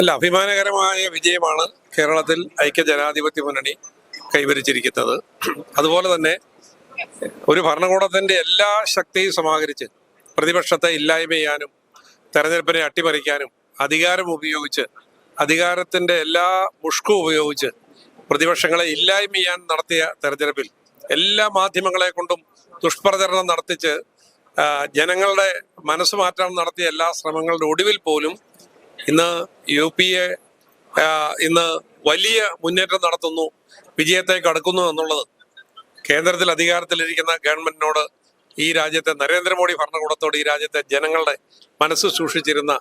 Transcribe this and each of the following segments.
അല്ല അഭിമാനകരമായ വിജയമാണ് കേരളത്തിൽ ഐക്യ ജനാധിപത്യ മുന്നണി കൈവരിച്ചിരിക്കുന്നത്. അതുപോലെ തന്നെ ഒരു ഭരണകൂടത്തിന്റെ എല്ലാ ശക്തിയും സമാഹരിച്ച് പ്രതിപക്ഷത്തെ ഇല്ലായ്മ ചെയ്യാനും തെരഞ്ഞെടുപ്പിനെ അട്ടിമറിക്കാനും അധികാരം ഉപയോഗിച്ച് അധികാരത്തിന്റെ എല്ലാ മുഷ്കും ഉപയോഗിച്ച് പ്രതിപക്ഷങ്ങളെ ഇല്ലായ്മ ചെയ്യാൻ നടത്തിയ തെരഞ്ഞെടുപ്പിൽ എല്ലാ മാധ്യമങ്ങളെ കൊണ്ടും ദുഷ്പ്രചരണം നടത്തിച്ച് ജനങ്ങളുടെ മനസ്സുമാറ്റം നടത്തിയ എല്ലാ ശ്രമങ്ങളുടെ ഒടുവിൽ പോലും ഇന്ന് യു പി എ ഇന്ന് വലിയ മുന്നേറ്റം നടത്തുന്നു വിജയത്തേക്ക് അടുക്കുന്നു എന്നുള്ളത് കേന്ദ്രത്തിൽ അധികാരത്തിലിരിക്കുന്ന ഗവൺമെന്റിനോട് ഈ രാജ്യത്തെ നരേന്ദ്രമോദി ഭരണകൂടത്തോട് ഈ രാജ്യത്തെ ജനങ്ങളുടെ മനസ്സ് സൂക്ഷിച്ചിരുന്ന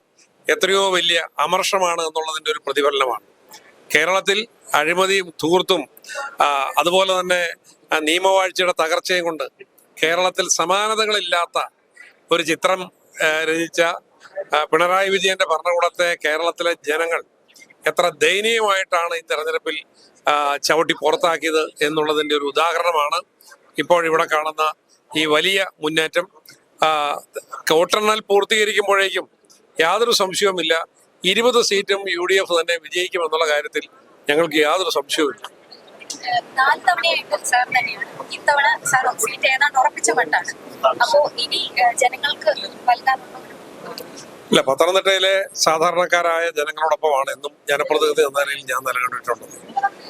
എത്രയോ വലിയ അമർഷമാണ് എന്നുള്ളതിന്റെ ഒരു പ്രതിഫലനമാണ്. കേരളത്തിൽ അഴിമതിയും ധൂർത്തും അതുപോലെ തന്നെ നിയമവാഴ്ചയുടെ തകർച്ചയും കൊണ്ട് കേരളത്തിൽ സമാനതകളില്ലാത്ത ഒരു ചിത്രം രചിച്ച പിണറായി വിജയന്റെ ഭരണകൂടത്തെ കേരളത്തിലെ ജനങ്ങൾ എത്ര ദയനീയമായിട്ടാണ് ഈ തെരഞ്ഞെടുപ്പിൽ ചവിട്ടി പുറത്താക്കിയത് എന്നുള്ളതിന്റെ ഒരു ഉദാഹരണമാണ് ഇപ്പോൾ ഇവിടെ കാണുന്ന ഈ വലിയ മുന്നേറ്റം. കോട്ടെണ്ണൽ പൂർത്തീകരിക്കുമ്പോഴേക്കും യാതൊരു സംശയവുമില്ല. ഇരുപത് സീറ്റും യു ഡി എഫ് തന്നെ വിജയിക്കുമെന്നുള്ള കാര്യത്തിൽ ഞങ്ങൾക്ക് യാതൊരു സംശയവുമില്ല. തന്നെയാണ്. ഇത്തവണ സാർ സീറ്റ് ഏതാണ്ട് ഉറപ്പിച്ച മട്ടാണ്. അപ്പോ ഇനി ജനങ്ങൾക്ക് നൽകാനുള്ള ഇല്ല പത്തനംതിട്ടയിലെ സാധാരണക്കാരായ ജനങ്ങളോടൊപ്പമാണ് എന്നും ജനപ്രതിനിധി എന്ന നിലയിൽ ഞാൻ നിലകണ്ടിട്ടുള്ളത്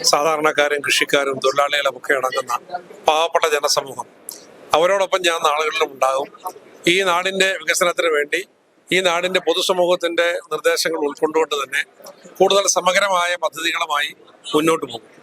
സാധാരണക്കാരും കൃഷിക്കാരും തൊഴിലാളികളും ഒക്കെ അടങ്ങുന്ന പാവപ്പെട്ട ജനസമൂഹം. അവരോടൊപ്പം ഞാൻ നാളുകളിലും ഉണ്ടാകും. ഈ നാടിന്റെ വികസനത്തിന് വേണ്ടി ഈ നാടിന്റെ പൊതുസമൂഹത്തിന്റെ നിർദ്ദേശങ്ങൾ ഉൾക്കൊണ്ടുകൊണ്ട് തന്നെ കൂടുതൽ സമഗ്രമായ പദ്ധതികളുമായി മുന്നോട്ട് പോകും.